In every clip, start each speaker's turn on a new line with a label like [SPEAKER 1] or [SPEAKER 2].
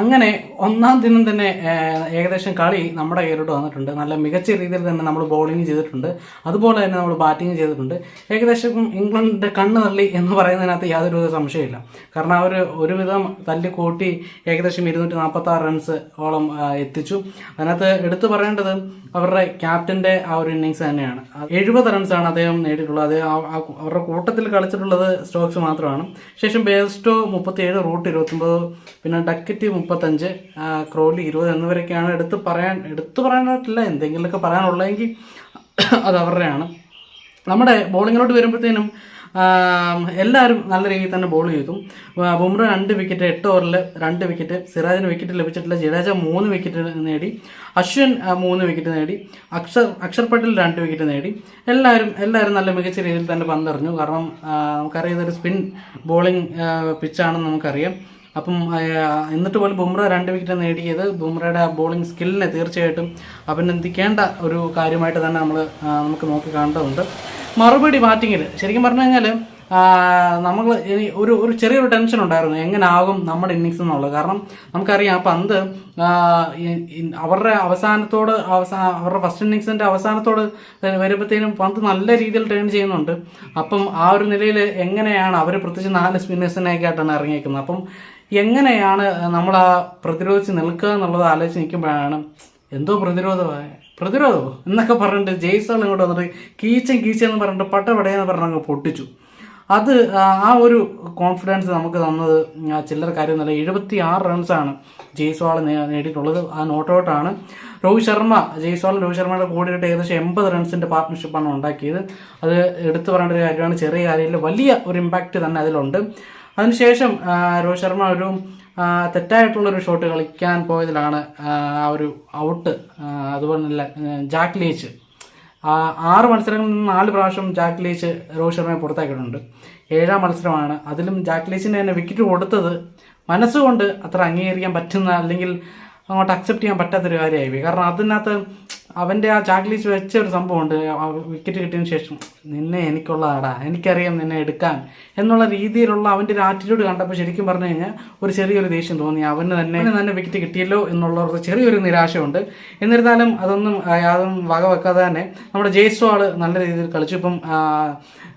[SPEAKER 1] അങ്ങനെ ഒന്നാം ദിനം തന്നെ ഏകദേശം കളി നമ്മുടെ കയ്യിലോട്ട് വന്നിട്ടുണ്ട്. നല്ല മികച്ച രീതിയിൽ തന്നെ നമ്മൾ ബോളിംഗ് ചെയ്തിട്ടുണ്ട്. അതുപോലെ തന്നെ നമ്മൾ ബാറ്റിംഗ് ചെയ്തിട്ടുണ്ട്. ഏകദേശം ഇംഗ്ലണ്ടിന്റെ കണ്ണ് തള്ളി എന്ന് പറയുന്നതിനകത്ത് യാതൊരു വിധ സംശയമില്ല കാരണം അവർ ഒരുവിധം തല്ലി കൂട്ടി ഏകദേശം ഇരുന്നൂറ്റി നാൽപ്പത്തി ആറ് റൺസ് ഓളം എത്തിച്ചു. അതിനകത്ത് എടുത്തു പറയേണ്ടത് അവരുടെ ക്യാപ്റ്റന്റെ ആ ഒരു ഇന്നിങ്സ് തന്നെയാണ്. എഴുപത് റൺസാണ് അദ്ദേഹം നേടിയിട്ടുള്ളത്. അദ്ദേഹം അവരുടെ കൂട്ടത്തിൽ കളിച്ചിട്ടുള്ളത് സ്റ്റോക്സ് മാത്രമാണ്. ശേഷം ബേസ്റ്റോ മുപ്പത്തിയേഴ് റൂട്ട് ഇരുപത്തൊമ്പത് പിന്നെ ഡക്കറ്റ് മുപ്പത്തഞ്ച് ക്രോലി ഇരുപത് എന്നിവരൊക്കെയാണ് എടുത്ത് പറയാൻ എടുത്തു പറയാനായിട്ടില്ല എന്തെങ്കിലുമൊക്കെ പറയാനുള്ളതെങ്കിൽ അത് അവരുടെയാണ്. നമ്മുടെ ബോളിങ്ങിലോട്ട് വരുമ്പോഴത്തേനും എല്ലാവരും നല്ല രീതിയിൽ തന്നെ ബോൾ ചെയ്തു. ബുംറ രണ്ട് വിക്കറ്റ് എട്ട് ഓവറിൽ രണ്ട് വിക്കറ്റ് സിറാജിന് വിക്കറ്റ് ലഭിച്ചിട്ടില്ല ജഡേജ മൂന്ന് വിക്കറ്റ് നേടി അശ്വിൻ മൂന്ന് വിക്കറ്റ് നേടി അക്ഷർ അക്ഷർ പട്ടേൽ രണ്ട് വിക്കറ്റ് നേടി. എല്ലാവരും എല്ലാവരും നല്ല മികച്ച രീതിയിൽ തന്നെ പന്തെറിഞ്ഞു. കാരണം ആ, നമുക്കറിയാം ഇതൊരു സ്പിൻ ബോളിംഗ് പിച്ചാണെന്ന് നമുക്കറിയാം. അപ്പം എന്നിട്ട് പോലും ബുംറ രണ്ട് വിക്കറ്റ് നേടിയത്. ബുംറയുടെ ബോളിംഗ് സ്കില്ലിനെ തീർച്ചയായിട്ടും അഭിനന്ദിക്കേണ്ട ഒരു കാര്യമായിട്ട് തന്നെ നമ്മൾ നമുക്ക് നോക്കി കാണേണ്ടതുണ്ട് മറുപടി ബാറ്റിങ്ങിൽ ശരിക്കും പറഞ്ഞു കഴിഞ്ഞാൽ നമ്മൾ ഒരു ഒരു ചെറിയൊരു ടെൻഷൻ ഉണ്ടായിരുന്നു. എങ്ങനെ ആകും നമ്മുടെ ഇന്നിങ്സ് എന്നുള്ളത്. കാരണം നമുക്കറിയാം ആ പന്ത് അവരുടെ അവസാനത്തോട് അവസാന അവരുടെ ഫസ്റ്റ് ഇന്നിങ്സിന്റെ അവസാനത്തോട് വരുമ്പോഴത്തേനും പന്ത് നല്ല രീതിയിൽ ടേൺ ചെയ്യുന്നുണ്ട്. അപ്പം ആ ഒരു നിലയിൽ എങ്ങനെയാണ് അവർ പ്രത്യേകിച്ച് നാല് സ്പിന്നേഴ്സിനെയൊക്കെ ആയിട്ടാണ് ഇറങ്ങിയേക്കുന്നത്. അപ്പം എങ്ങനെയാണ് നമ്മൾ ആ പ്രതിരോധിച്ച് നിൽക്കുക എന്നുള്ളത് ആലോചിച്ച് നിൽക്കുമ്പോഴാണ് എന്തോ പ്രതിരോധമായ. പ്രതിരോധമോ? എന്നൊക്കെ പറഞ്ഞിട്ട് ജയ്സോൾ ഇങ്ങോട്ട് വന്നിട്ട് കീച്ചൻ കീച്ചൻ എന്ന് പറഞ്ഞിട്ട് പട്ടപടയെന്ന് പറഞ്ഞ് അങ്ങ് പൊട്ടിച്ചു. അത് ആ, ഒരു കോൺഫിഡൻസ് നമുക്ക് തന്നത് ചില്ലറ കാര്യം കാര്യമൊന്നുമല്ല എഴുപത്തി ആറ് റൺസാണ് ജയ്സ്വാൾ നേടിയിട്ടുള്ളത്. ആ നോട്ട് ഔട്ടാണ് രോഹിത് ശർമ്മ ജയ്സ്വാളും രോഹിത് ശർമ്മയുടെ കൂടിയിട്ട് ഏകദേശം എൺപത് റൺസിന്റെ പാർട്ട്ണർഷിപ്പാണ് ഉണ്ടാക്കിയത്. അത് എടുത്തു പറയേണ്ട ഒരു കാര്യമാണ് ചെറിയ കാര്യത്തിൽ വലിയ ഒരു ഇമ്പാക്റ്റ് തന്നെ അതിലുണ്ട്. അതിനുശേഷം രോഹിത് ശർമ്മ ഒരു തെറ്റായിട്ടുള്ളൊരു ഷോട്ട് കളിക്കാൻ പോയതിലാണ് ആ ഒരു ഔട്ട് അതുപോലെ ജാക്ക് ലീച്ച്. ആറ് മത്സരങ്ങളിൽ നിന്ന് നാല് പ്രാവശ്യം ജാക്ക് ലീച്ച് രോഹിത് ശർമ്മയെ പുറത്താക്കിയിട്ടുണ്ട്. ഏഴാം മത്സരമാണ്. അതിലും ജാക്ക് ലീച്ചിന് തന്നെ വിക്കറ്റ് കൊടുത്തത് മനസ്സുകൊണ്ട് അത്ര അംഗീകരിക്കാൻ പറ്റുന്ന അല്ലെങ്കിൽ അങ്ങോട്ട് അക്സെപ്റ്റ് ചെയ്യാൻ പറ്റാത്തൊരു കാര്യമായി കാരണം അതിനകത്ത് അവന്റെ ആ ചാക്ലീസ് വെച്ച ഒരു സംഭവമുണ്ട് വിക്കറ്റ് കിട്ടിയതിന് ശേഷം നിന്നെ എനിക്കുള്ളതാടാ. എനിക്കറിയാം നിന്നെ എടുക്കാൻ. എന്നുള്ള രീതിയിലുള്ള അവന്റെ ഒരു ആറ്റിറ്റ്യൂഡ് കണ്ടപ്പോൾ ശരിക്കും പറഞ്ഞു കഴിഞ്ഞാൽ ഒരു ചെറിയൊരു ദേഷ്യം തോന്നി. അവന് തന്നെ തന്നെ വിക്കറ്റ് കിട്ടിയല്ലോ എന്നുള്ള ഒരു ചെറിയൊരു നിരാശയുണ്ട്. എന്നിരുന്നാലും അതൊന്നും യാതൊന്നും യാതൊന്നും വകവെക്കാതെ തന്നെ നമ്മുടെ ജയ്സ്വാൾ നല്ല രീതിയിൽ കളിച്ചു. ഇപ്പം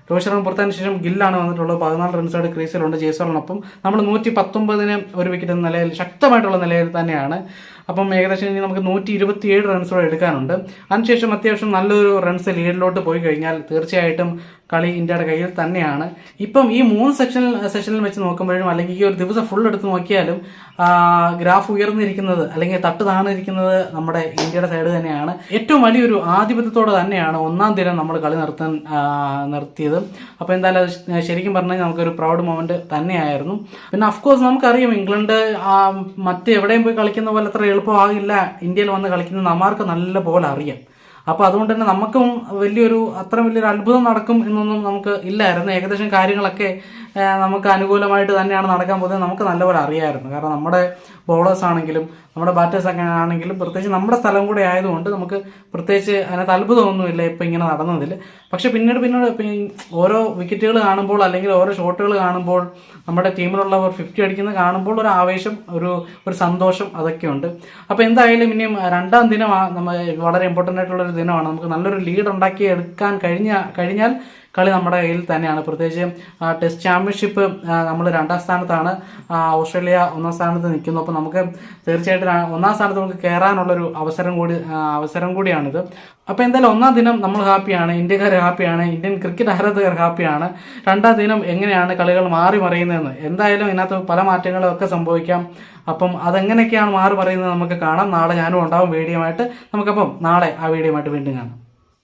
[SPEAKER 1] രോഹിത് ശർമ്മ പുറത്തതിന് ശേഷം ഗില്ലാണ് വന്നിട്ടുള്ളത്. പതിനാല് റൺസോടെ ക്രീസിലുണ്ട് ജയ്സ്വാളിനൊപ്പം നമ്മൾ നൂറ്റി പത്തൊമ്പതിന് ഒരു വിക്കറ്റ് എന്ന നിലയിൽ ശക്തമായിട്ടുള്ള നിലയിൽ തന്നെയാണ്. അപ്പം ഏകദേശം ഇനി നമുക്ക് നൂറ്റി ഇരുപത്തിയേഴ് റൺസോടെ എടുക്കാനുണ്ട്. അതിനുശേഷം അത്യാവശ്യം നല്ലൊരു റൺസ് ലീഡിലോട്ട് പോയി കഴിഞ്ഞാൽ തീർച്ചയായിട്ടും കളി ഇന്ത്യയുടെ കയ്യിൽ തന്നെയാണ്. ഇപ്പം ഈ മൂന്ന് സെക്ഷനിൽ സെഷനിൽ വെച്ച് നോക്കുമ്പോഴും അല്ലെങ്കിൽ ഈ ഒരു ദിവസം ഫുൾ എടുത്ത് നോക്കിയാലും ഗ്രാഫ് ഉയർന്നിരിക്കുന്നത് അല്ലെങ്കിൽ തട്ട് താണിരിക്കുന്നത് നമ്മുടെ ഇന്ത്യയുടെ സൈഡ് തന്നെയാണ്. ഏറ്റവും വലിയൊരു ആധിപത്യത്തോടെ തന്നെയാണ് ഒന്നാം ദിനം നമ്മൾ കളി നിർത്താൻ നിർത്തിയത്. അപ്പോൾ എന്തായാലും അത് ശരിക്കും പറഞ്ഞാൽ നമുക്കൊരു പ്രൗഡ് മൊമെന്റ് തന്നെയായിരുന്നു. പിന്നെ അഫ്കോഴ്സ് നമുക്കറിയാം ഇംഗ്ലണ്ട് മറ്റെവിടെയും പോയി കളിക്കുന്ന പോലെ അത്ര എളുപ്പമാകില്ല ഇന്ത്യയിൽ വന്ന് കളിക്കുന്ന അമാർക്ക് നല്ല പോലെ അറിയാം. അപ്പോൾ അതുകൊണ്ട് തന്നെ നമുക്കും വലിയൊരു അത്ര വലിയൊരു അത്ഭുതം നടക്കും എന്നൊന്നും നമുക്ക് ഇല്ലായിരുന്നു. ഏകദേശം കാര്യങ്ങളൊക്കെ നമുക്ക് അനുകൂലമായിട്ട് തന്നെയാണ് നടക്കാൻ പോകുന്നത്. നമുക്ക് നല്ലപോലെ അറിയായിരുന്നു. കാരണം നമ്മുടെ ബോളേഴ്സ് ആണെങ്കിലും നമ്മുടെ ബാറ്റേഴ്സ് ഒക്കെ ആണെങ്കിലും പ്രത്യേകിച്ച് നമ്മുടെ സ്ഥലം കൂടെ ആയതുകൊണ്ട് നമുക്ക് പ്രത്യേകിച്ച് അതിനകത്ത് അത്ഭുതമൊന്നുമില്ല ഇപ്പം ഇങ്ങനെ നടന്നതിൽ പക്ഷെ പിന്നീട് പിന്നീട് ഓരോ വിക്കറ്റുകൾ കാണുമ്പോൾ അല്ലെങ്കിൽ ഓരോ ഷോട്ടുകൾ കാണുമ്പോൾ നമ്മുടെ ടീമിലുള്ളവർ ഫിഫ്റ്റി അടിക്കുന്നത് കാണുമ്പോൾ ഒരു ആവേശം ഒരു ഒരു സന്തോഷം അതൊക്കെയുണ്ട്. അപ്പോൾ എന്തായാലും ഇനിയും രണ്ടാം ദിനം നമ്മൾ വളരെ ഇമ്പോർട്ടന്റ് ആയിട്ടുള്ള ഒരു ദിനമാണ്. നമുക്ക് നല്ലൊരു ലീഡ് ഉണ്ടാക്കി എടുക്കാൻ കഴിഞ്ഞ കഴിഞ്ഞാൽ കളി നമ്മുടെ കയ്യിൽ തന്നെയാണ്. പ്രത്യേകിച്ച് ടെസ്റ്റ് ചാമ്പ്യൻഷിപ്പ് നമ്മൾ രണ്ടാം സ്ഥാനത്താണ്. ഓസ്ട്രേലിയ ഒന്നാം സ്ഥാനത്ത് നിൽക്കുന്നു. അപ്പോൾ നമുക്ക് തീർച്ചയായിട്ടും ഒന്നാം സ്ഥാനത്ത് നമുക്ക് കയറാനുള്ളൊരു അവസരം കൂടി അവസരം കൂടിയാണിത്. അപ്പോൾ എന്തായാലും ഒന്നാം ദിനം നമ്മൾ ഹാപ്പിയാണ്. ഇന്ത്യക്കാർ ഹാപ്പിയാണ്. ഇന്ത്യൻ ക്രിക്കറ്റ് ആരാധകർ ഹാപ്പിയാണ്. രണ്ടാം ദിനം എങ്ങനെയാണ് കളികൾ മാറി മറിയുന്നതെന്ന്? എന്തായാലും ഇതിനകത്ത് പല മാറ്റങ്ങളും ഒക്കെ സംഭവിക്കാം. അപ്പം അതെങ്ങനെയൊക്കെയാണ് മാറി മറിയുന്നത് നമുക്ക് കാണാം. നാളെ ഞാനും ഉണ്ടാവും. വീഡിയോ ആയിട്ട് നമുക്കപ്പം നാളെ ആ വീഡിയോ ആയിട്ട് വീണ്ടും കാണാം.